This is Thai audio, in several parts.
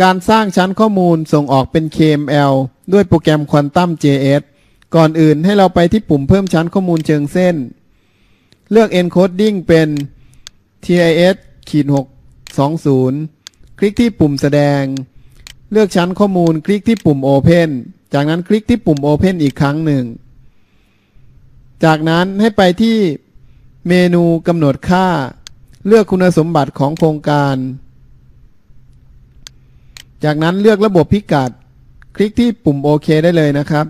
การสร้างชั้นข้อมูลส่งออกเป็น KML ด้วยโปรแกรม Quantum JS ก่อนอื่นให้เราไปที่ปุ่มเพิ่มชั้นข้อมูลเชิงเส้น เลือก encoding เป็น TIS ขีด620 คลิกที่ปุ่มแสดง เลือกชั้นข้อมูลคลิกที่ปุ่ม Open จากนั้นคลิกที่ปุ่ม Open อีกครั้งหนึ่ง จากนั้นให้ไปที่เมนูกำหนดค่า เลือกคุณสมบัติของโครงการ จากนั้นเลือกระบบพิกัด คลิกที่ปุ่มโอเคได้เลยนะครับ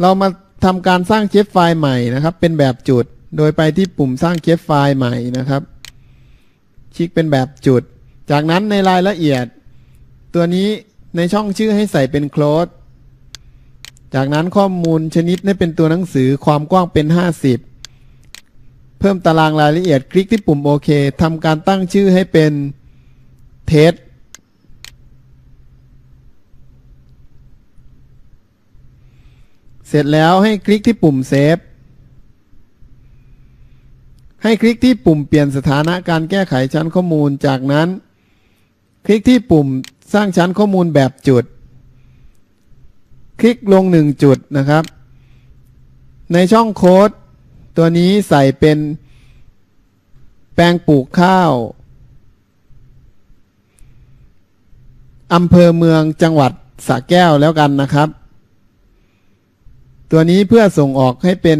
เรามาทำการสร้างเชฟไฟล์ใหม่นะครับ เป็นแบบจุด โดยไปที่ปุ่มสร้างเชฟไฟล์ใหม่นะครับคลิกเป็นแบบจุด จากนั้นในรายละเอียด ตัวนี้ในช่องชื่อให้ใส่เป็น close จากนั้นข้อมูลชนิดให้เป็นตัวหนังสือความกว้างเป็น 50 เพิ่มตารางรายละเอียด คลิกที่ปุ่มโอเคทำการตั้งชื่อให้เป็นเทสเสร็จแล้วให้คลิกที่ปุ่มเซฟ ให้คลิกที่ปุ่มเปลี่ยนสถานะการแก้ไขชั้นข้อมูล จากนั้น คลิกที่ปุ่มสร้างชั้นข้อมูลแบบจุด คลิกลงหนึ่งจุดนะครับ ในช่องโค้ด ตัวนี้ใส่เป็นแปลงปลูกข้าวอำเภอเมืองจังหวัดสระแก้วแล้วกันนะครับ ตัวนี้เพื่อส่งออกให้เป็น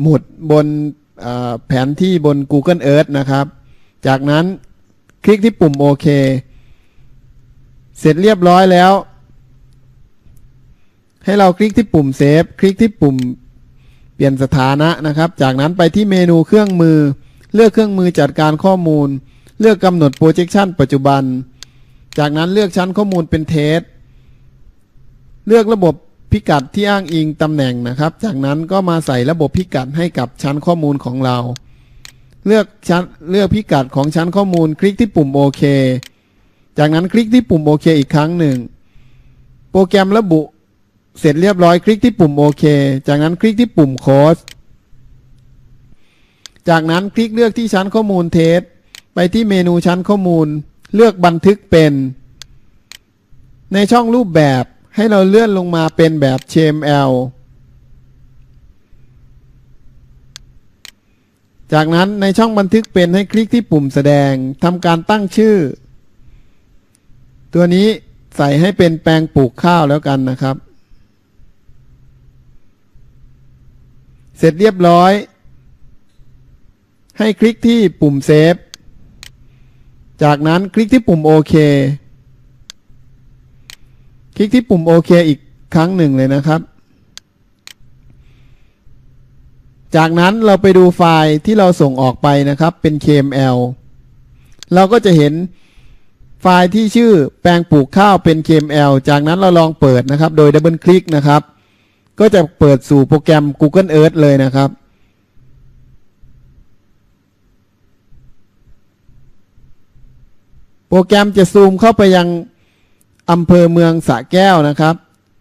หมุดบนแผนที่บน Google Earth นะครับ จากนั้นคลิกที่ปุ่มโอเค เสร็จเรียบร้อยแล้ว ให้เราคลิกที่ปุ่มเซฟ คลิกที่ปุ่ม ปลี่ยนสถานะนะครับ จากนั้นไปที่เมนูเครื่องมือ เลือกเครื่องมือจัดการข้อมูล เลือกกำหนด projection ปัจจุบัน จากนั้นเลือกชั้นข้อมูลเป็นเทสเลือกระบบพิกัดที่อ้างอิงตำแหน่งนะครับ จากนั้นก็มาใส่ระบบพิกัดให้กับชั้นข้อมูลของเรา เลือกชั้นเลือกพิกัดของชั้นข้อมูล คลิกที่ปุ่มโอเคจากนั้นคลิกที่ปุ่มโอเคอีกครั้งหนึ่ง โปรแกรมระบุ เสร็จเรียบร้อยคลิกที่ปุ่มโอเค จากนั้นคลิกที่ปุ่มโค้ดจากนั้นคลิกเลือกที่ชั้นข้อมูลเทส ไปที่เมนูชั้นข้อมูล เลือกบันทึกเป็น ในช่องรูปแบบให้เราเลื่อนลงมาเป็นแบบ HTML จากนั้นในช่องบันทึกเป็นให้คลิกที่ปุ่มแสดงทำการตั้งชื่อ ตัวนี้ใส่ให้เป็นแปลงปลูกข้าวแล้วกันนะครับ เสร็จเรียบร้อย ให้คลิกที่ปุ่มเซฟ จากนั้นคลิกที่ปุ่มโอเค คลิกที่ปุ่มโอเคอีกครั้งหนึ่งเลยนะครับ จากนั้นเราไปดูไฟล์ที่เราส่งออกไปนะครับเป็น KML เราก็จะเห็นไฟล์ที่ชื่อแปลงปลูกข้าวเป็น KML จากนั้นเราลองเปิดนะครับ โดยดับเบิลคลิกนะครับ ก็จะเปิดสู่โปรแกรม Google Earth เลยนะครับ โปรแกรมจะซูมเข้าไปยังอำเภอเมืองสะแก้วนะครับ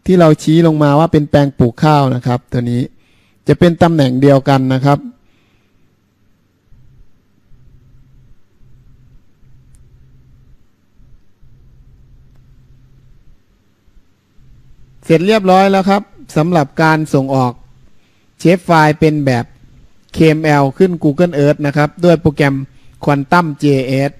ที่เราชี้ลงมาว่าเป็นแปลงปลูกข้าวนะครับ ตัวนี้จะเป็นตำแหน่งเดียวกันนะครับ เสร็จเรียบร้อยแล้วครับ สำหรับการส่งออกเชฟไฟล์เป็นแบบ KML ขึ้น Google Earth นะครับ ด้วยโปรแกรม Quantum JS